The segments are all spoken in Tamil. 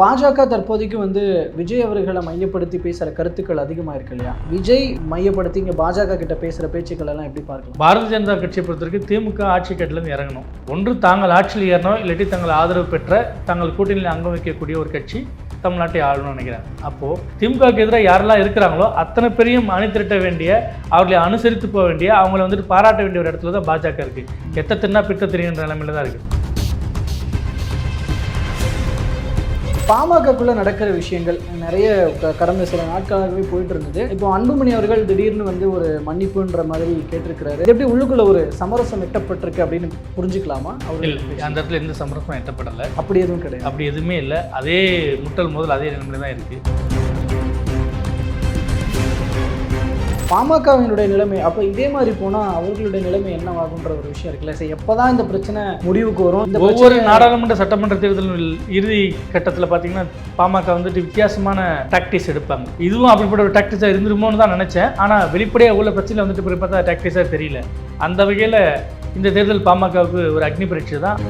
பாஜக தற்போதைக்கு வந்து விஜய் அவர்களை மையப்படுத்தி பேசுகிற கருத்துக்கள் அதிகமாக இருக்கு இல்லையா? விஜய் மையப்படுத்தி இங்கே பாஜக கிட்ட பேசுகிற பேச்சுக்கள் எல்லாம் எப்படி பார்க்கலாம்? பாரதிய ஜனதா கட்சியை பொறுத்தவரைக்கும் திமுக ஆட்சி கட்டிலேருந்து இறங்கணும். ஒன்று தாங்கள் ஆட்சியில் ஏறணும் இல்லாட்டி தங்கள் ஆதரவு பெற்ற தங்கள் கூட்டணியில் அங்கம் வைக்கக்கூடிய ஒரு கட்சி தமிழ்நாட்டை ஆளணும்னு நினைக்கிறேன். அப்போது திமுகவுக்கு எதிராக யாரெல்லாம் இருக்கிறாங்களோ அத்தனை பேரையும் அணிதிரட்ட வேண்டிய அவர்களை அனுசரித்து போக வேண்டிய அவங்கள வந்துட்டு பாராட்ட வேண்டிய ஒரு இடத்துல தான் பாஜக இருக்குது எத்த தின்னா பித்த தெரியுன்ற நிலைமையில தான் இருக்குது பாமகக்குள்ள நடக்கிற விஷயங்கள் நிறைய கடந்த சில நாட்களாகவே போயிட்டு இருந்தது இப்போ அன்புமணி அவர்கள் திடீர்னு வந்து ஒரு மன்னிப்புன்ற மாதிரி கேட்டிருக்கிறாரு. எப்படி உள்ளுக்குள்ள ஒரு சமரசம் எட்டப்பட்டிருக்கு அப்படின்னு புரிஞ்சுக்கலாமா? அவர் இல்லை அந்த இடத்துல எந்த சமரசமும் எட்டப்படலை. அப்படி எதுவும் கிடையாது. அப்படி எதுவுமே இல்லை. அதே முட்டல் முதல் அதே நிலைமையில தான் இருக்குது பாமகவினுடைய நிலைமை அப்போ இதே மாதிரி போனால் அவர்களுடைய நிலைமை என்னவாகுன்ற ஒரு விஷயம் இருக்குல்ல? சரி எப்போதான் இந்த பிரச்சனை முடிவுக்கு வரும் இந்த ஒவ்வொரு நாடாளுமன்ற சட்டமன்ற தேர்தல் இறுதி கட்டத்தில் பார்த்தீங்கன்னா பாமக வந்துட்டு வித்தியாசமான டாக்டிஸ் எடுப்பாங்க. இதுவும் அப்படிப்பட்ட ஒரு டாக்டிஸாக இருந்துருமோன்னு தான் நினச்சேன். ஆனால் வெளிப்படையாக உள்ள பிரச்சனை வந்துட்டு போய் பார்த்தா டாக்டிஸாக தெரியல. அந்த வகையில் இந்த தேர்தல் பாமகவுக்கு ஒரு அக்னி பரீட்சை தான்.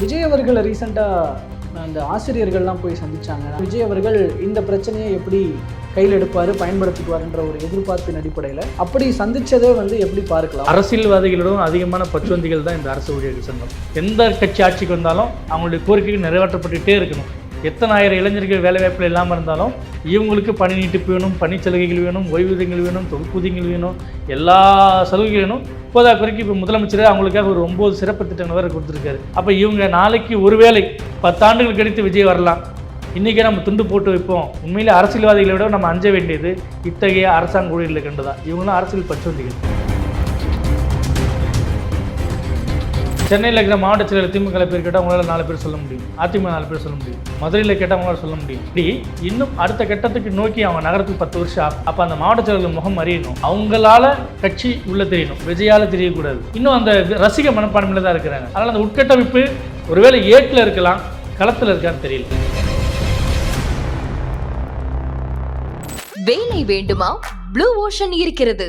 விஜய் அவர்கள் ரீசெண்டாக அந்த ஆசிரியர்கள்லாம் போய் சந்திச்சாங்க. விஜய் அவர்கள் இந்த பிரச்சனையை எப்படி கையில் எடுப்பார் பயன்படுத்திக்குவார்ன்ற ஒரு எதிர்பார்ப்பின் அடிப்படையில் அப்படி சந்தித்ததே வந்து எப்படி பார்க்கலாம்? அரசியல்வாதிகளிடம் அதிகமான பச்சுவந்திகள் தான் இந்த அரசு ஊழியர்கள் சங்கம். எந்த கட்சி ஆட்சிக்கு வந்தாலும் அவங்களுடைய கோரிக்கைகள் நிறைவேற்றப்பட்டுகிட்டே இருக்கணும். எத்தனை ஆயிரம் இளைஞர்கள் வேலைவாய்ப்பில் இல்லாமல் இருந்தாலும் இவங்களுக்கு பணி நீட்டிப்பு வேணும் பணி சலுகைகள் வேணும் ஓய்வூதியங்கள் வேணும் தொகுப்பூதியங்கள் வேணும் எல்லா சலுகைகள் வேணும். இப்போதா குறைக்கு இப்போ முதலமைச்சர் அவங்களுக்காக ஒரு ஒம்பது சிறப்பு திட்டங்கள் வேறு கொடுத்துருக்காரு. அப்போ இவங்க நாளைக்கு ஒருவேளை பத்தாண்டுகள் கழித்து விஜய் வரலாம். இன்றைக்கே நம்ம துண்டு போட்டு வைப்போம். உண்மையிலே அரசியல்வாதிகளை விட நம்ம அஞ்ச வேண்டியது இத்தகைய அரசாங்க ஊழியர்களுக்கு கண்டு தான் இவங்களும் அரசியல் பச்சுவந்திகள் சென்னையில் இருக்கிற மாவட்ட செயலர் திமுக பேர் கேட்டால் உங்களால் நாலு பேர் சொல்ல முடியும். அதிமுக நாலு பேர் சொல்ல முடியும். மதுரையில் கேட்டால் உங்களால் சொல்ல முடியும். இப்படி இன்னும் அடுத்த கட்டத்துக்கு நோக்கி அவங்க நகரத்துக்கு பத்து வருஷம் ஆகும் அப்போ அந்த மாவட்ட செயலர்கள் முகம் அறியணும் அவங்களால கட்சி உள்ள தெரியணும். விஜயால தெரியக்கூடாது. இன்னும் அந்த ரசிக மனப்பான்மையில் தான் இருக்கிறாங்க. அதனால் அந்த உட்கட்டமைப்பு ஒருவேளை ஏட்டில் இருக்கலாம் களத்தில் இருக்கான்னு தெரியல. வேலை வேண்டுமா? ப்ளூ ஓஷன் இருக்கிறது.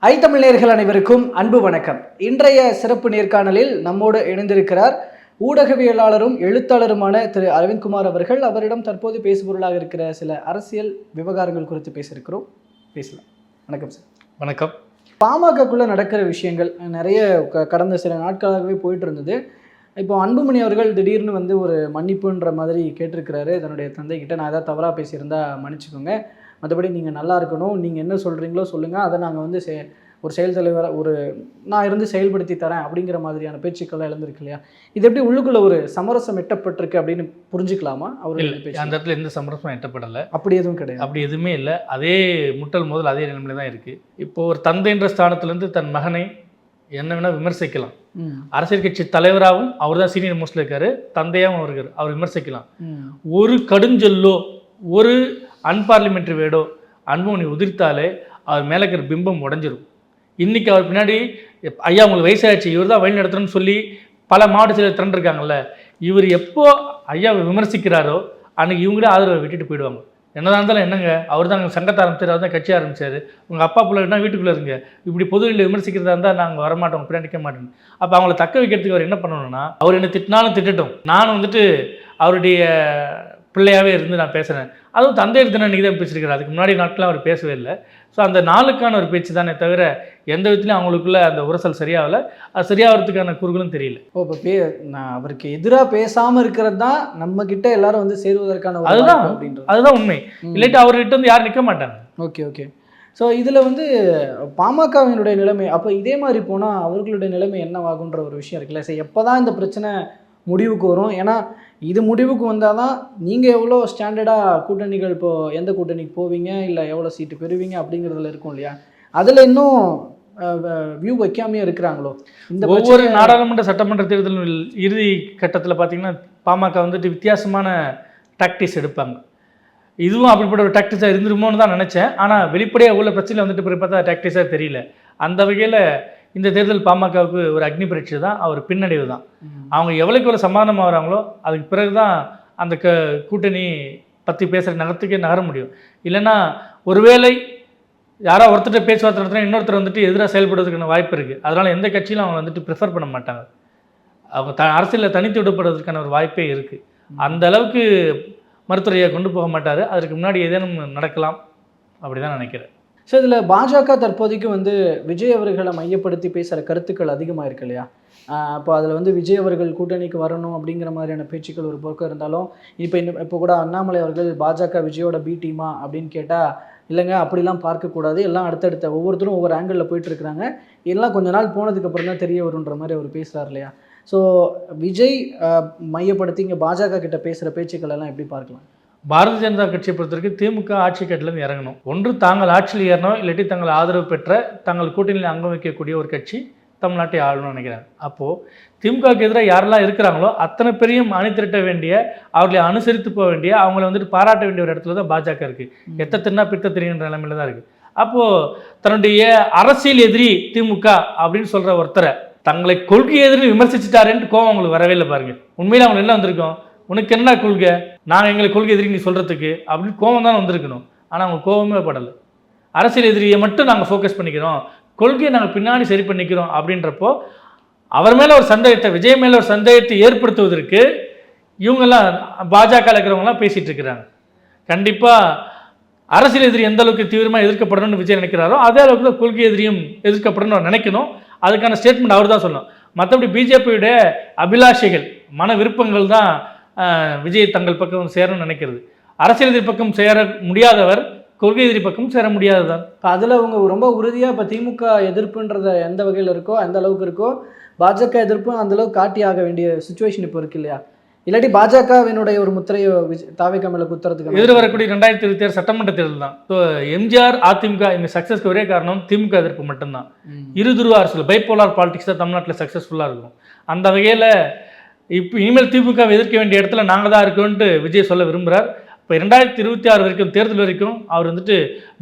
ஐ தமிழ் அனைவருக்கும் அன்பு வணக்கம். இன்றைய சிறப்பு நேர்காணலில் நம்மோடு இணைந்திருக்கிறார் ஊடகவியலாளரும் எழுத்தாளருமான திரு அரவிந்த்குமார் அவர்கள். அவரிடம் தற்போது பேசுபொருளாக இருக்கிற சில அரசியல் விவகாரங்கள் குறித்து பேசியிருக்கிறோம். பேசலாம். வணக்கம் சார். வணக்கம். பாமகக்குள்ளே நடக்கிற விஷயங்கள் நிறைய க- கடந்த சில நாட்களாகவே போயிட்டு இருந்தது இப்போ அன்புமணி அவர்கள் திடீர்னு வந்து ஒரு மன்னிப்புன்ற மாதிரி கேட்டிருக்கிறாரு. தன்னுடைய தந்தைக்கிட்ட நான் ஏதாவது தவறாக பேசியிருந்தா மன்னிச்சுக்கோங்க. மற்றபடி நீங்கள் நல்லா இருக்கணும். நீங்கள் என்ன சொல்கிறீங்களோ சொல்லுங்கள் அதை நாங்கள் வந்து செ ஒரு செயல் தலைவரை ஒரு நான் இருந்து செயல்படுத்தி தரேன் அப்படிங்கிற மாதிரியான பேச்சுக்கள்லாம் எழுந்திருக்கு இல்லையா? இது எப்படி உள்ளுக்குள்ள ஒரு சமரசம் எட்டப்பட்டிருக்கு அப்படின்னு புரிஞ்சுக்கலாமா? அவர் அந்த இடத்துல எந்த சமரசமும் எட்டப்படலை. அப்படி எதுவும் கிடையாது. அப்படி எதுவுமே இல்லை. அதே முட்டல் முதல் அதே நிலைமையில தான் இருக்குது இப்போ ஒரு தந்தைன்ற ஸ்தானத்துலேருந்து தன் மகனை என்ன வேணால் விமர்சிக்கலாம். அரசியல் கட்சி தலைவராகவும் அவர் தான் சீனியர் மோஸ்ட்ல இருக்காரு. தந்தையாகவும் இருக்கார். அவர் விமர்சிக்கலாம். ஒரு கடுஞ்சொல்லோ ஒரு அன்பார்லிமெண்ட்ரி வேடோ அன்புமணி உதிர்த்தாலே அவர் மேலே இருக்கிற பிம்பம் உடஞ்சிரும். இன்றைக்கி அவர் பின்னாடி ஐயா உங்களுக்கு வயசாகிடுச்சு இவர் தான் வழி நடத்துறோம்னு சொல்லி பல மாவட்ட செயலர் திரண்டிருக்காங்கல்ல இவர் எப்போ ஐயாவை விமர்சிக்கிறாரோ அன்றைக்கி இவங்களே ஆதரவை விட்டுட்டு போயிடுவாங்க. என்னதான் இருந்தாலும் என்னங்க அவர் தான் சங்கத்தை ஆரம்பிச்சார் அவர் தான் கட்சி ஆரம்பித்தார் உங்கள் அப்பா பிள்ளைனா வீட்டுக்குள்ளே இருங்க. இப்படி பொதுவெளியில் விமர்சிக்கிறதா இருந்தால் நாங்கள் வரமாட்டோம் பின்னாடி நிற்க மாட்டோம். அப்போ அவங்கள தக்க வைக்கிறதுக்கு அவர் என்ன பண்ணணும்னா அவர் என்னை திட்டினாலும் திட்டட்டும். நான் வந்துட்டு அவருடைய பிள்ளையாவே இருந்து நான் பேசுகிறேன் அதுவும் தந்தையர் தினம் அன்றைக்கி தான் பேசியிருக்காரு. அதுக்கு முன்னாடி நாட்கள்லாம் அவர் பேசவே இல்லை. ஸோ அந்த நாளுக்கான ஒரு பேச்சு தானே தவிர எந்த விதத்துலையும் அவங்களுக்குள்ள அந்த உரசல் சரியாகல. அது சரியாகிறதுக்கான குறுகளும் தெரியல. ஓ இப்போ பே நான் அவருக்கு எதிராக பேசாம இருக்கிறது தான் நம்ம கிட்ட எல்லாரும் வந்து சேருவதற்கான அதுதான். அப்படின்றது. அதுதான் உண்மை. இல்லாட்டி அவர்கிட்ட வந்து யாரும் நிற்க மாட்டாங்க. Okay okay. ஸோ இதில் வந்து பாமகவினுடைய நிலைமை அப்போ இதே மாதிரி போனால் அவர்களுடைய நிலைமை என்னவாகுன்ற ஒரு விஷயம் இருக்குல்ல? சரி எப்போ தான் இந்த பிரச்சனை முடிவுக்கு வரும். ஏன்னா இது முடிவுக்கு வந்தால் தான் நீங்கள் எவ்வளோ ஸ்டாண்டர்டாக கூட்டணிகள் இப்போது எந்த கூட்டணிக்கு போவீங்க? இல்லை எவ்வளோ சீட்டு பெறுவீங்க? அப்படிங்கிறதுல இருக்கும் இல்லையா? அதில் இன்னும் வியூ வைக்காமையே இருக்கிறாங்களோ? இந்த ஒவ்வொரு நாடாளுமன்ற சட்டமன்ற தேர்தல் இறுதி கட்டத்தில் பார்த்தீங்கன்னா பாமக வந்துட்டு வித்தியாசமான டாக்டிக்ஸ் எடுப்பாங்க. இதுவும் அப்படிப்பட்ட ஒரு டாக்டிக்ஸாக இருந்துருமோன்னு தான் நினச்சேன். ஆனால் வெளிப்படையாக உள்ள பிரச்சனை வந்துட்டு பிறகு பார்த்தா டாக்டிக்ஸாக தெரியல. அந்த வகையில் இந்த தேர்தல் பாமகவுக்கு ஒரு அக்னி பரீட்சை தான் அவர் பின்னடைவு தான். அவங்க எவ்வளோக்கு எவ்வளோ சமாதானம் ஆகிறாங்களோ அதுக்கு பிறகு தான் அந்த க கூட்டணி பற்றி பேசுகிற நகரத்துக்கே நகர முடியும். இல்லைன்னா ஒருவேளை யாரோ ஒருத்தர் பேச்சுவார்த்தை நடத்தினா இன்னொருத்தர் வந்துட்டு எதிராக செயல்படுறதுக்கான வாய்ப்பு இருக்குது அதனால் எந்த கட்சியிலும் அவங்க வந்துட்டு ப்ரிஃபர் பண்ண மாட்டாங்க. அவங்க த அரசியலில் தனித்து விடப்படுறதுக்கான ஒரு வாய்ப்பே இருக்குது அந்த அளவுக்கு மருத்துவரையை கொண்டு போக மாட்டார். அதற்கு முன்னாடி ஏதேனும் நடக்கலாம் அப்படி தான் நினைக்கிறேன். ஸோ இதில் பாஜக தற்போதைக்கு வந்து விஜய் அவர்களை மையப்படுத்தி பேசுகிற கருத்துக்கள் அதிகமாக இருக்கு இல்லையா? அப்போ அதில் வந்து விஜய் அவர்கள் கூட்டணிக்கு வரணும் அப்படிங்கிற மாதிரியான பேச்சுக்கள் ஒரு பக்கம் இருந்தாலும் இப்போ இன்னும் இப்போ கூட அண்ணாமலை அவர்கள் பாஜக விஜயோட பி டீமா அப்படின்னு கேட்டால் இல்லைங்க அப்படிலாம் பார்க்கக்கூடாது எல்லாம் அடுத்தடுத்த ஒவ்வொருத்தரும் ஒவ்வொரு ஆங்கிளில் போயிட்டு இருக்கிறாங்க. எல்லாம் கொஞ்ச நாள் போனதுக்கப்புறம் தான் தெரிய வருன்ற மாதிரி அவர் பேசுகிறார் இல்லையா? ஸோ விஜய் மையப்படுத்தி இங்கே பாஜக கிட்ட பேசுகிற பேச்சுக்கள் எல்லாம் எப்படி பார்க்கலாம்? பாரதிய ஜனதா கட்சியை பொறுத்தவரைக்கும் திமுக ஆட்சி கட்டிலேருந்து இறங்கணும். ஒன்று தாங்கள் ஆட்சியில் ஏறணும் இல்லாட்டி தங்கள் ஆதரவு பெற்ற தங்கள் கூட்டணியில் அங்கம் வைக்கக்கூடிய ஒரு கட்சி தமிழ்நாட்டை ஆளணும்னு நினைக்கிறாங்க அப்போது திமுகவுக்கு எதிராக யாரெல்லாம் இருக்கிறாங்களோ அத்தனை பேரையும் அணி திரட்ட வேண்டிய அவர்களை அனுசரித்து போக வேண்டிய அவங்கள வந்துட்டு பாராட்ட வேண்டிய ஒரு இடத்துல தான் பாஜக இருக்குது எத்த தின்னா பித்த தெரியுன்ற நிலைமையில தான் இருக்குது அப்போது தன்னுடைய அரசியல் எதிரி திமுக அப்படின்னு சொல்கிற ஒருத்தரை தங்களை கொள்கை எதிரி விமர்சிச்சிட்டாருன்ட்டு கோவம் அவங்களுக்கு வரவே இல்லை பாருங்க. உண்மையில அவங்க என்ன வந்திருக்கோம்? உனக்கு என்ன கொள்கை? நாங்கள் எங்களை கொள்கை எதிரி நீ சொல்கிறதுக்கு அப்படின்னு கோவம் தான் வந்திருக்கணும். ஆனால் அவங்க கோவமே படலை. அரசியல் எதிரியை மட்டும் நாங்கள் ஃபோக்கஸ் பண்ணிக்கிறோம். கொள்கையை நாங்கள் பின்னாடி சரி பண்ணிக்கிறோம் அப்படின்றப்போ அவர் மேலே ஒரு சந்தேகத்தை விஜய் மேலே ஒரு சந்தேகத்தை ஏற்படுத்துவதற்கு இவங்கெல்லாம் பாஜக இருக்கிறவங்கலாம் பேசிகிட்டு இருக்கிறாங்க. கண்டிப்பாக அரசியல் எதிரி எந்த அளவுக்கு தீவிரமாக எதிர்க்கப்படணும்னு விஜய் நினைக்கிறாரோ அதே அளவுக்கு தான் கொள்கை எதிரியும் எதிர்க்கப்படணும்னு நினைக்கணும். அதுக்கான ஸ்டேட்மெண்ட் அவர் தான் சொல்லணும் மற்றபடி பிஜேபியுடைய அபிலாஷைகள் மன விருப்பங்கள் தான் விஜய் தங்கள் பக்கம் சேரணும்னு நினைக்கிறது. அரசியல் எதிரி பக்கம் சேர முடியாதவர் கொள்கை எதிரி பக்கம் சேர முடியாதவர் இப்போ அதில் அவங்க ரொம்ப உறுதியாக இப்போ திமுக எதிர்ப்புன்றத எந்த வகையில் இருக்கோ அந்த அளவுக்கு இருக்கோ பாஜக எதிர்ப்பும் அந்த அளவுக்கு காட்டி ஆக வேண்டிய சுச்சுவேஷன் இப்போ இருக்கு இல்லையா? இல்லாட்டி பாஜகவினுடைய ஒரு முத்திரையை தாவேக்கா மேல குத்துறதுக்கு எதிர் வரக்கூடிய ரெண்டாயிரத்தி இருபத்தி ஆறு சட்டமன்ற தேர்தல் தான் ஸோ எம்ஜிஆர் அதிமுக இவங்க சக்ஸஸ்க்கு ஒரே காரணம் திமுக எதிர்ப்பு மட்டும்தான். இருதுருவ அரசியல் பைப்போலார் பாலிடிக்ஸ் தான் தமிழ்நாட்டில் சக்ஸஸ்ஃபுல்லாக இருக்கும். அந்த வகையில் இப்போ இனிமேல் திமுக எதிர்க்க வேண்டிய இடத்துல நாங்கள் தான் இருக்கோன்ட்டு விஜய் சொல்ல விரும்புகிறார் இப்போ ரெண்டாயிரத்தி இருபத்தி ஆறு வரைக்கும் தேர்தல் வரைக்கும் அவர் வந்துட்டு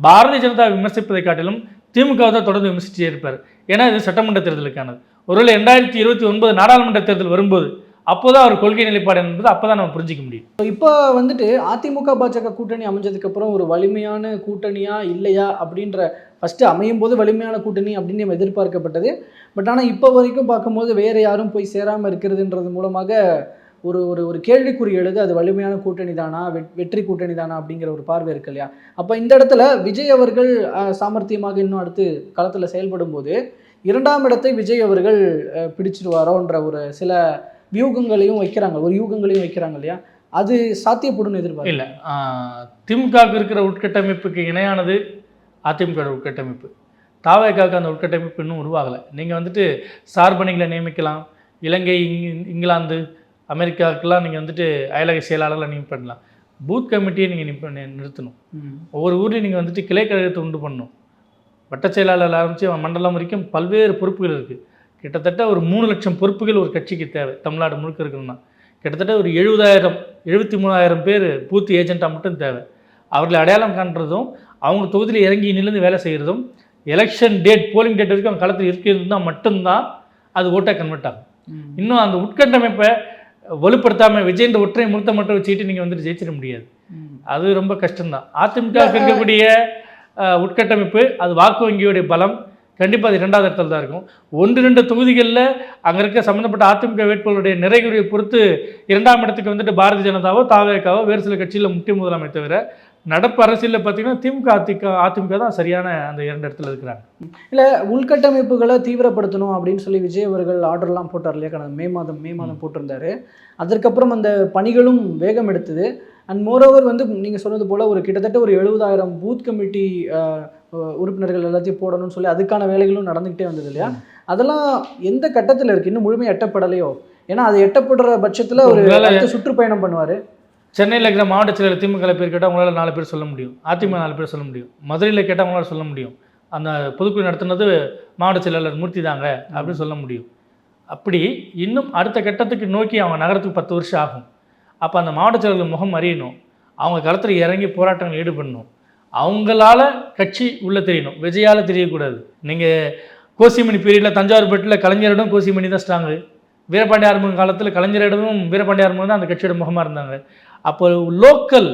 பாரதிய ஜனதா விமர்சிப்பதை காட்டிலும் திமுக தான் தொடர்ந்து விமர்சிச்சே இருப்பார். ஏன்னா இது சட்டமன்ற தேர்தலுக்கானது. ஒருவேளை ரெண்டாயிரத்தி இருபத்தி ஒன்பது நாடாளுமன்ற தேர்தல் வரும்போது அப்போதான் அவர் கொள்கை நிலைப்பாடு என்பது அப்போ தான் நம்ம புரிஞ்சிக்க முடியும். இப்போ வந்துட்டு அதிமுக பாஜக கூட்டணி அமைஞ்சதுக்கப்புறம் ஒரு வலிமையான கூட்டணியா இல்லையா அப்படின்ற ஃபர்ஸ்ட் அமையும் போது வலிமையான கூட்டணி அப்படின்னு எதிர்பார்க்கப்பட்டது. பட் ஆனால் இப்போ வரைக்கும் பார்க்கும்போது வேற யாரும் போய் சேராமல் இருக்கிறதுன்றது மூலமாக ஒரு ஒரு ஒரு கேள்விக்குறி எழுது அது வலிமையான கூட்டணி தானா வெற்றி கூட்டணி தானா அப்படிங்கிற ஒரு பார்வை இருக்கு இல்லையா? அப்போ இந்த இடத்துல விஜய் அவர்கள் அஹ், சாமர்த்தியமாக இன்னும் அடுத்து களத்தில் செயல்படும் போது இரண்டாம் இடத்தை விஜய் அவர்கள் அஹ், பிடிச்சிருவாரோன்ற ஒரு சில வியூகங்களையும் வைக்கிறாங்க. ஒரு யூகங்களையும் வைக்கிறாங்க இல்லையா? அது சாத்தியப்படும் எதிர்பார்க்க இல்லை திமுகவுக்கு இருக்கிற உட்கட்டமைப்புக்கு இணையானது அதிமுக உட்கட்டமைப்பு தாவேக்காவுக்கு அந்த உட்கட்டமைப்பு இன்னும் உருவாகலை. நீங்கள் வந்துட்டு சார்பணிகளை நியமிக்கலாம். இலங்கை இங் இங்கிலாந்து அமெரிக்காவுக்கெல்லாம் நீங்கள் வந்துட்டு அயலக செயலாளர்களை நியமி பண்ணலாம். பூத் கமிட்டியை நீங்கள் நிப்ப நிறுத்தணும். ஒவ்வொரு ஊர்லேயும் நீங்கள் வந்துட்டு கிளை கழகத்தை உண்டு பண்ணணும். வட்ட செயலாளர் ஆரம்பித்து மண்டலம் வரைக்கும் பல்வேறு பொறுப்புகள் இருக்குது கிட்டத்தட்ட ஒரு மூணு லட்சம் பொறுப்புகள் ஒரு கட்சிக்கு தேவை தமிழ்நாடு முழுக்க இருக்கணும்னா. கிட்டத்தட்ட ஒரு எழுபதாயிரம் எழுபத்தி மூணாயிரம் பேர் பூத் ஏஜென்ட்டாக மட்டும் தேவை. அவர்களை அடையாளம் காண்றதும் அவங்க தொகுதியில் இறங்கி நிலந்து வேலை செய்கிறதும் எலெக்ஷன் டேட் போலிங் டேட் வரைக்கும் அவங்க களத்தில் இருக்கிறது மட்டும்தான் அது ஓட்டாக கன்வெர்ட் ஆகும். இன்னும் அந்த உட்கட்டமைப்பை வலுப்படுத்தாமல் விஜயன்ற ஒற்றை முழுத்த மட்டும் வச்சுக்கிட்டு நீங்கள் வந்துட்டு ஜெயிச்சிட முடியாது. அது ரொம்ப கஷ்டம்தான். அதிமுக க்கு இருக்கக்கூடிய உட்கட்டமைப்பு அது வாக்கு வங்கியோடைய பலம் கண்டிப்பாக அது இரண்டாவது இடத்துல தான் இருக்கும். ஒன்று ரெண்டு தொகுதிகளில் அங்கே இருக்க சம்மந்தப்பட்ட அதிமுக வேட்பாளருடைய நிறைகுறையை பொறுத்து இரண்டாம் இடத்துக்கு வந்துட்டு பாரதிய ஜனதாவோ தாவேக்காவோ வேறு சில கட்சியில் முக்கிய முதலாமை தவிர நடப்பு அரசியலில் பார்த்தீங்கன்னா திமுக அதிக அதிமுக தான் சரியான அந்த இரண்டு இடத்துல இருக்கிறாங்க. இல்லை உள்கட்டமைப்புகளை தீவிரப்படுத்தணும் அப்படின்னு சொல்லி விஜய் அவர்கள் ஆர்டர்லாம் போட்டார் இல்லையா? கடந்த மே மாதம் மே மாதம் போட்டிருந்தாரு. அதற்கப்புறம் அந்த பணிகளும் வேகம் எடுத்தது. அண்ட் மோரோவர் வந்து நீங்கள் சொன்னது போல் ஒரு கிட்டத்தட்ட ஒரு எழுபதாயிரம் பூத் கமிட்டி உறுப்பினர்கள் எல்லாத்தையும் போடணும்னு சொல்லி அதுக்கான வேலைகளும் நடந்துக்கிட்டே வந்தது இல்லையா? அதெல்லாம் எந்த கட்டத்தில் இருக்குது இன்னும் முழுமையாக எட்டப்படலையோ? ஏன்னா அது எட்டப்படுற பட்சத்தில் ஒரு சுற்றுப்பயணம் பண்ணுவார். சென்னையில் இருக்கிற மாவட்ட செயலர் திமுக பேர் கேட்டால் உங்களால் நாலு பேர் சொல்ல முடியும். அதிமுக நாலு பேர் சொல்ல முடியும். மதுரையில் கேட்டால் உங்களால் சொல்ல முடியும். அந்த பொதுக்குழு நடத்துனது மாவட்ட செயலாளர் மூர்த்தி தாங்க அப்படின்னு சொல்ல முடியும். அப்படி இன்னும் அடுத்த கட்டத்துக்கு நோக்கி அவங்க நகரத்துக்கு பத்து வருஷம் ஆகும். அப்போ அந்த மாவட்ட செயலர்கள் முகம் அறியணும். அவங்க களத்தில் இறங்கி போராட்டங்கள் ஈடுபடணும். அவங்களால கட்சி உள்ளே தெரியணும். விஜயால் தெரியக்கூடாது. நீங்கள் கோசிமணி பீரியடில் தஞ்சாவூர் பெட்டில் கலைஞரிடம் கோசிமணி தான் ஸ்ட்ராங்கு வீரபாண்டிய ஆரம்பம் காலத்தில் கலைஞரிடமும் வீரபாண்டிய ஆரம்பம் தான் அந்த கட்சியோட முகமாக இருந்தாங்க. அப்போ லோக்கல்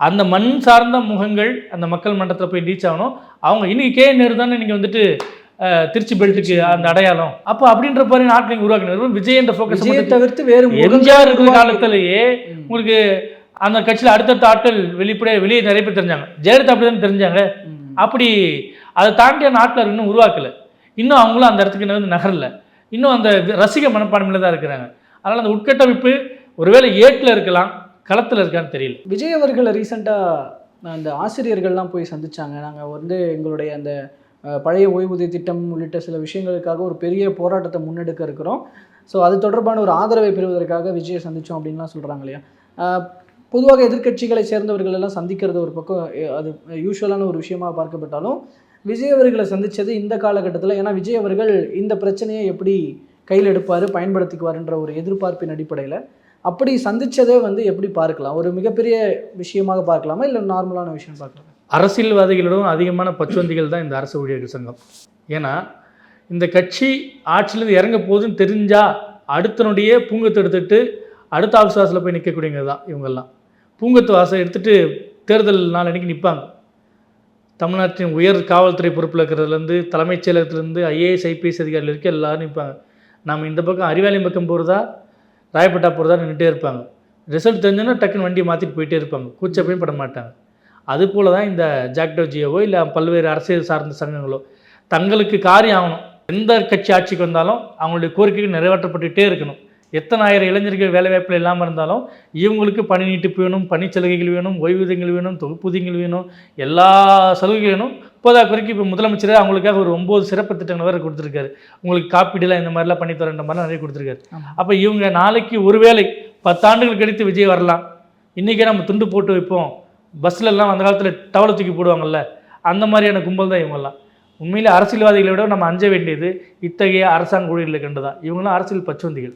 அந்த மண் சார்ந்த முகங்கள் அந்த மக்கள் மன்றத்தில் போய் ரீச் ஆகணும். அவங்க இன்னைக்கு கே நேரு தானே நீங்கள் வந்துட்டு திருச்சி பெல்ட்டுக்கு அந்த அடையாளம். அப்போ அப்படின்ற மாதிரி நாட்டில் நீங்கள் உருவாக்கினது விஜய் என்ற ஃபோக்கஸ் தவிர்த்து வேறு எம்ஜிஆர் இருக்கிற காலத்திலேயே. உங்களுக்கு அந்த கட்சியில் அடுத்தடுத்த ஆட்கள் வெளிப்படையாக வெளியே நிறைய பேர் தெரிஞ்சாங்க. ஜெயலலிதா அப்படி தான் தெரிஞ்சாங்க. அப்படி அதை தாண்டிய நாட்டில் இன்னும் உருவாக்கல. இன்னும் அவங்களும் அந்த இடத்துக்கு வந்து நகரல. இன்னும் அந்த ரசிக மனப்பான்மையில் தான் இருக்கிறாங்க. அதனால் அந்த உட்கட்டமைப்பு ஒருவேளை ஏட்டில் இருக்கலாம். களத்தில் இருக்கான்னு தெரியல. விஜய் அவர்களை ரீசெண்டாக அந்த ஆசிரியர்கள்லாம் போய் சந்திச்சாங்க. நாங்கள் வந்து எங்களுடைய அந்த பழைய ஓய்வூதிய திட்டம் உள்ளிட்ட சில விஷயங்களுக்காக ஒரு பெரிய போராட்டத்தை முன்னெடுக்க இருக்கிறோம். ஸோ அது தொடர்பான ஒரு ஆதரவை பெறுவதற்காக விஜயை சந்தித்தோம் அப்படின்லாம் சொல்கிறாங்க இல்லையா? பொதுவாக எதிர்க்கட்சிகளை சேர்ந்தவர்கள் எல்லாம் சந்திக்கிறது ஒரு பக்கம் அது யூஸ்வலான ஒரு விஷயமாக பார்க்கப்பட்டாலும் விஜய் அவர்களை சந்தித்தது இந்த காலகட்டத்தில். ஏன்னா விஜய் அவர்கள் இந்த பிரச்சனையை எப்படி கையில் எடுப்பார் பயன்படுத்திக்குவார்ன்ற ஒரு எதிர்பார்ப்பின் அடிப்படையில் அப்படி சந்தித்ததை வந்து எப்படி பார்க்கலாம்? ஒரு மிகப்பெரிய விஷயமாக பார்க்கலாமா? இல்லை நார்மலான விஷயம் பார்க்கலாமா? அரசியல்வாதிகளிடம் அதிகமான பச்சுவந்திகள் தான் இந்த அரசு ஊழியர்கள் சங்கம். ஏன்னா இந்த கட்சி ஆட்சியிலேருந்து இறங்க போகுதுன்னு தெரிஞ்சால் அடுத்தனுடைய பூங்கத்தை எடுத்துட்டு அடுத்த ஆஃபீஸ் வாசலில் போய் நிற்கக்கூடியவங்க தான் இவங்கெல்லாம். பூங்கத்து வாசல் எடுத்துகிட்டு தேர்தல் நாளன்னைக்கு நிற்பாங்க தமிழ்நாட்டின் உயர் காவல்துறை பொறுப்பில் இருக்கிறதுலேருந்து தலைமைச் செயலகத்திலேருந்து ஐஏஎஸ் ஐபிஎஸ் அதிகாரிகள் இருக்க எல்லோரும் நிற்பாங்க. நம்ம இந்த பக்கம் அறிவாலயம் பக்கம் போகிறதா ராயப்பட்டா போகிறதா நின்றுட்டே இருப்பாங்க. ரிசல்ட் தெரிஞ்சோன்னா டக்குன்னு வண்டியை மாற்றிட்டு போயிட்டே இருப்பாங்க. கூச்சப்பையும் பட மாட்டாங்க. அதுபோல தான் இந்த ஜாக்டோஜியோவோ இல்லை பல்வேறு அரசியல் சார்ந்த சங்கங்களோ தங்களுக்கு காரியம் ஆகணும். எந்த கட்சி ஆட்சிக்கு வந்தாலும் அவங்களுடைய கோரிக்கைகள் நிறைவேற்றப்பட்டுகிட்டே இருக்கணும். எத்தனை ஆயிரம் இளைஞர்கள் வேலைவாய்ப்பில் இல்லாமல் இருந்தாலும் இவங்களுக்கு பணி நீட்டிப்பு வேணும் பணிச்சலுகைகள் வேணும் ஓய்வூதியங்கள் வேணும் தொகுப்பூதியங்கள் வேணும் எல்லா சலுகைகள் வேணும் இப்போதா குறைக்கு இப்போ முதலமைச்சர் அவங்களுக்காக ஒரு ஒம்பது சிறப்பு திட்டங்கள் வேறு கொடுத்துருக்காரு. உங்களுக்கு காப்பீடுலாம் இந்த மாதிரிலாம் பண்ணி தரேன்ற மாதிரிலாம் நிறைய கொடுத்துருக்காரு. அப்போ இவங்க நாளைக்கு ஒருவேளை பத்தாண்டுகள் கழித்து விஜய் வரலாம். இன்றைக்கே நம்ம துண்டு போட்டு வைப்போம். பஸ்ல எல்லாம் அந்த காலத்தில் டவலை தூக்கி போடுவாங்கல்ல அந்த மாதிரியான கும்பல் தான் இவங்கெல்லாம். உண்மையிலே அரசியல்வாதிகளை விட நம்ம அஞ்ச வேண்டியது இத்தகைய அரசாங்க ஊழியர்களை கண்டு தான் இவங்களாம் அரசியல் பச்சுவந்திகள்.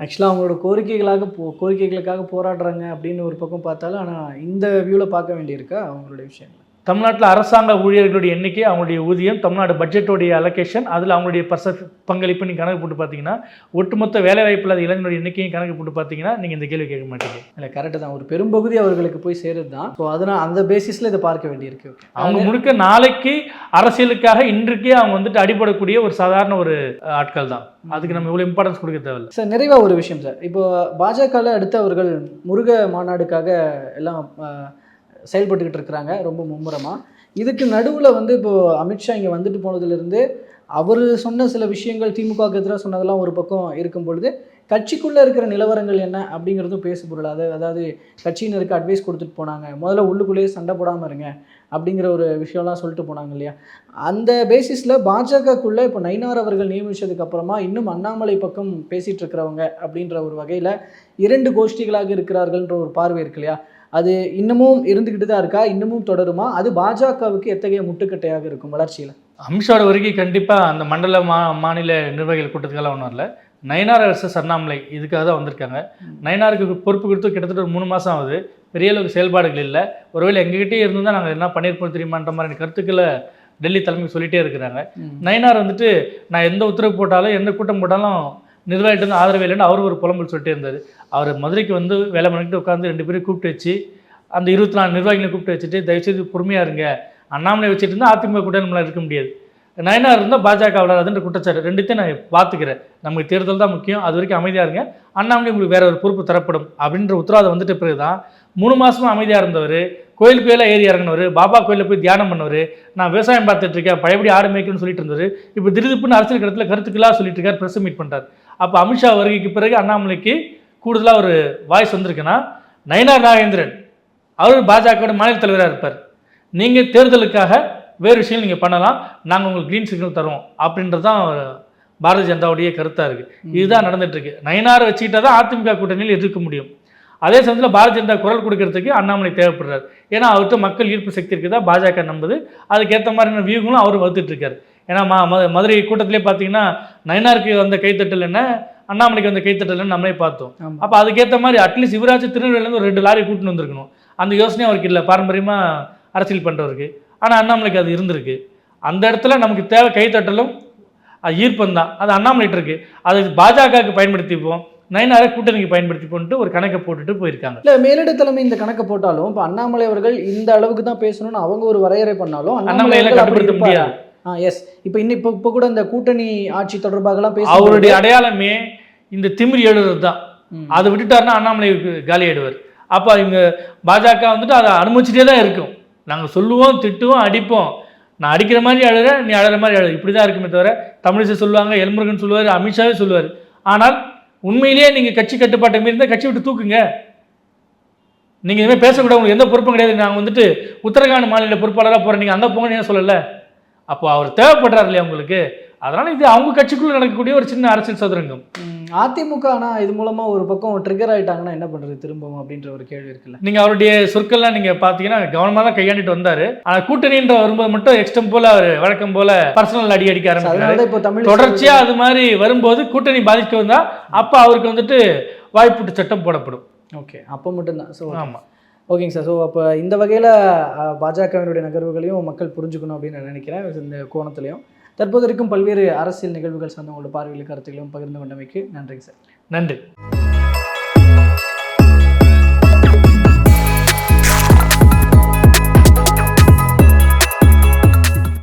ஆக்சுவலாக அவங்களோட கோரிக்கைகளாக போ கோரிக்கைகளுக்காக போராடுறாங்க அப்படின்னு ஒரு பக்கம் பார்த்தாலும் ஆனால் இந்த வியூவில் பார்க்க வேண்டியிருக்கா அவங்களுடைய விஷயங்கள்? தமிழ்நாட்டில் அரசாங்க ஊழியர்களுடைய எண்ணிக்கை அவங்களுடைய ஊதியம் தமிழ்நாடு பட்ஜெட்டோடைய அலோகேஷன் அதில் அவங்களுடைய பர்ச பங்களிப்பு நீங்கள் கணக்கு போட்டு பார்த்தீங்கன்னா ஒட்டுமொத்த வேலைவாய்ப்பு இல்லாத இளைஞருடைய எண்ணிக்கையும் கணக்கு போட்டு பார்த்தீங்கன்னா நீங்கள் இந்த கேள்வி கேட்க மாட்டீங்க. இல்லை கரெக்டு தான். ஒரு பெரும்பகுதி அவர்களுக்கு போய் சேருது தான். ஸோ அதனால் அந்த பேசிஸில் இதை பார்க்க வேண்டியிருக்கு. அவங்க முழுக்க நாளைக்கு அரசியலுக்காக இன்றைக்கே அவங்க வந்துட்டு அடிபடக்கூடிய ஒரு சாதாரண ஒரு ஆட்கள் தான். அதுக்கு நம்ம இவ்வளோ இம்பார்ட்டன்ஸ் கொடுக்க தேவையில்ல. சார் நிறைவாக ஒரு விஷயம் சார். இப்போ பாஜகவில் அடுத்து அவர்கள் முருக மாநாடுக்காக எல்லாம் செயல்பட்டுக்கிட்டு இருக்கிறாங்க ரொம்ப மும்முரமாக இதுக்கு நடுவில் வந்து இப்போது அமித்ஷா இங்கே வந்துட்டு போனதுலேருந்து அவர் சொன்ன சில விஷயங்கள் திமுகவுக்கு எதிராக சொன்னதெல்லாம் ஒரு பக்கம் இருக்கும் பொழுது கட்சிக்குள்ளே இருக்கிற நிலவரங்கள் என்ன அப்படிங்கிறதும் பேசு பொருள்? அது அதாவது கட்சியினருக்கு அட்வைஸ் கொடுத்துட்டு போனாங்க. முதல்ல உள்ளுக்குள்ளேயே சண்டை போடாமல் இருங்க. அப்படிங்கிற ஒரு விஷயம்லாம் சொல்லிட்டு போனாங்க இல்லையா? அந்த பேசிஸில் பாஜகக்குள்ளே இப்போ நயினார் அவர்கள் நியமித்ததுக்கு அப்புறமா இன்னும் அண்ணாமலை பக்கம் பேசிகிட்டு இருக்கிறவங்க அப்படின்ற ஒரு வகையில் இரண்டு கோஷ்டிகளாக இருக்கிறார்கள்ன்ற ஒரு பார்வை இருக்கு இல்லையா? அது இன்னமும் இருந்துக்கிட்டு தான் இருக்கா? இன்னமும் தொடருமா? அது பாஜகவுக்கு எத்தகைய முட்டுக்கட்டையாக இருக்கும் வளர்ச்சியில்? அமித்ஷாவோட வருகை கண்டிப்பாக அந்த மண்டல மா மாநில நிர்வாகிகள் கூட்டத்துக்கெல்லாம் ஒன்றும் இல்லை நயனார் வர்சஸ் அண்ணாமலை இதுக்காக தான் வந்திருக்காங்க. நயனாருக்கு பொறுப்பு கொடுத்து கிட்டத்தட்ட ஒரு மூணு மாதம் ஆகுது. பெரிய அளவுக்கு செயல்பாடுகள் இல்லை. ஒருவேளை எங்ககிட்டயே இருந்து தான் நாங்கள் என்ன பண்ணியிருப்போம் தெரியுமான்ற மாதிரி கருத்துக்களை டெல்லி தலைமை சொல்லிட்டே இருக்கிறாங்க. நயனார் வந்துட்டு நான் எந்த உத்தரவு போட்டாலும் எந்த கூட்டம் போட்டாலும் நிர்வாகிட்டு வந்து ஆதரவு இல்லைன்னு அவரும் ஒரு புலம்பல் சொல்லிட்டே இருந்தார். அவர் மதுரைக்கு வந்து வேலை பண்ணிட்டு உட்காந்து ரெண்டு பேரும் கூப்பிட்டு வச்சு அந்த இருபத்தி நாலு நிர்வாகிகளை கூப்பிட்டு வச்சுட்டு தயவுசெய்து பொறுமையாக இருங்க. அண்ணாமலை வச்சுட்டு இருந்தால் அதிமுக கூட நம்மளால் இருக்க முடியாது. நயனார் இருந்தால் பாஜக வளராதுன்ற குற்றச்சாட்டு ரெண்டுத்தையும் நான் பார்த்துக்கிறேன். நமக்கு தேர்தல் தான் முக்கியம். அது வரைக்கும் அமைதியாக இருங்க. அண்ணாமலை உங்களுக்கு வேற ஒரு பொறுப்பு தரப்படும் அப்படின்ற உத்தரவாதம் வந்துட்டு பிறகு தான் மூணு மாசமா அமைதியாக இருந்தவர் கோயில் கோயிலாக ஏறி இறங்கினவர் பாபா கோயிலில் போய் தியானம் பண்ணவர் நான் விவசாயம் பார்த்துட்டு இருக்கேன் பழையபடி ஆடு மேய்க்கணும்னு சொல்லிட்டு இருந்தார் இப்போ திருதிப்புன்னு அரசியல் கடத்தில் கருத்துக்களாக சொல்லிட்டு இருக்கார் ப்ரெஸ் மீட் பண்ணுறார் அப்போ அமித்ஷா வருகைக்கு பிறகு அண்ணாமலைக்கு கூடுதலாக ஒரு வாய்ஸ் வந்திருக்குன்னா நயனார் நாகேந்திரன் அவர் பாஜகவோட மாநில தலைவராக இருப்பார். நீங்கள் தேர்தலுக்காக வேறு விஷயம் நீங்கள் பண்ணலாம் நாங்கள் உங்களுக்கு க்ரீன் சிக்னல் தரோம் அப்படின்றது தான் பாரதிய ஜனதாவுடைய கருத்தாக இருக்குது இதுதான் நடந்துட்டு இருக்கு நயனாரை வச்சுக்கிட்டா தான் அதிமுக கூட்டணியில் எதிர்க்க முடியும். அதே சமயத்தில் பாரதிய ஜனதா குரல் கொடுக்கறதுக்கு அண்ணாமலை தேவைப்படுறாரு. ஏன்னா அவர்கிட்ட மக்கள் ஈர்ப்பு சக்தி இருக்குதா? பாஜக நம்புது. அதுக்கேற்ற மாதிரியான வியூகளும் அவர் வகுத்துட்டு இருக்காரு ஏன்னா ம மதுரை கூட்டத்திலே பார்த்தீங்கன்னா நயனாருக்கு வந்த கைத்தட்டல் என்ன? அண்ணாமலைக்கு வந்த கைத்தட்டல் நம்மளே பார்த்தோம். அப்போ அதுக்கேற்ற மாதிரி அட்லீஸ்ட் சிவராஜ் திருநெல்வேலியிலேருந்து ஒரு ரெண்டு லாரி கூட்டின்னு வந்திருக்கணும். அந்த யோசனை அவருக்கு இல்லை. பாரம்பரியமாக அரசியல் பண்ணுறவருக்கு ஆனால் அண்ணாமலைக்கு அது இருந்திருக்கு. அந்த இடத்துல நமக்கு தேவை கைத்தட்டலும் அது ஈர்ப்பம் தான். அது அண்ணாமலைட்டு இருக்கு. அதை பாஜகவுக்கு பயன்படுத்திப்போம். நயனாரை கூட்டணிக்கு பயன்படுத்திப்போன்ட்டு ஒரு கணக்கை போட்டுட்டு போயிருக்காங்க. இல்ல மேலிட தலைமை இந்த கணக்கை போட்டாலும் இப்போ அண்ணாமலை அவர்கள் இந்த அளவுக்கு தான் பேசணும்னு அவங்க ஒரு வரையறை பண்ணாலும் அண்ணாமலையில கட்டுப்படுத்த? முடியாது. ஆ எஸ் இப்போ இன்னும் இப்போ இப்போ கூட இந்த கூட்டணி ஆட்சி தொடர்பாகலாம் பேச அவருடைய அடையாளமே இந்த திமிரி எழுதுறது தான். அதை விட்டுட்டாருன்னா அண்ணாமலை காலி ஆயிடுவார் அப்போ இவங்க பாஜக வந்துட்டு அதை அனுமதிச்சிட்டே தான் இருக்கும். நாங்கள் சொல்லுவோம் திட்டுவோம் அடிப்போம். நான் அடிக்கிற மாதிரி அழுற நீ அழுகிற மாதிரி அழு. இப்படி தான் இருக்குமே தவிர தமிழிசை சொல்லுவாங்க எல்முருகன் சொல்லுவார் அமித்ஷாவே சொல்லுவார். ஆனால் உண்மையிலேயே நீங்கள் கட்சி கட்டுப்பாட்டை மீறி இருந்தால் கட்சி விட்டு தூக்குங்க. நீங்கள் இதுமாதிரி பேசக்கூடாது உங்களுக்கு எந்த பொறுப்பும் கிடையாது. நாங்கள் வந்துட்டு உத்தரகாண்ட் மாநில பொறுப்பாளராக போகிறேன் நீங்கள் அந்த போங்கன்னு ஏன் சொல்லலை? அப்போ அவர் தேவைப்படுறாரு இல்லையா உங்களுக்கு? அதனால் இது அவங்க கட்சிக்குள்ளே நடக்கக்கூடிய ஒரு சின்ன அரசியல் சதுரங்கம். அதிமுக ஆனா இது மூலமா ஒரு பக்கம் ட்ரிகர் ஆயிட்டாங்கன்னா என்ன பண்றது? திரும்பவும் அப்படின்ற ஒரு கேள்வி இருக்குல்ல. நீங்க அவருடைய சொற்கள்லாம் நீங்க பாத்தீங்கன்னா கவனமா தான் கையாண்டுட்டு வந்தாரு. ஆனா கூட்டணின்ற வரும்போது மட்டும் எக்ஸ்டம் போல அவர் வழக்கம் போல பர்சனல் அடி அடிக்க அதனால இப்போ தமிழ் தொடர்ச்சியா அது மாதிரி வரும்போது கூட்டணி பாதிக்க வந்தா அப்ப அவருக்கு வந்துட்டு வாய்ப்பூட்டு சட்டம் போடப்படும். ஓகே அப்போ மட்டும்தான். ஸோ ஆமா. ஓகேங்க சார் ஸோ அப்போ இந்த வகையில் பாஜகவினுடைய நகர்வுகளையும் மக்கள் புரிஞ்சுக்கணும் அப்படின்னு நான் நினைக்கிறேன். இந்த கோணத்துலையும். தற்போது இருக்கும் பல்வேறு அரசியல் நிகழ்வுகள் சார்ந்த உங்களோட பார்வையில் கருத்துக்களும் பகிர்ந்து கொண்டமைக்கு நன்றி சார். நன்றி.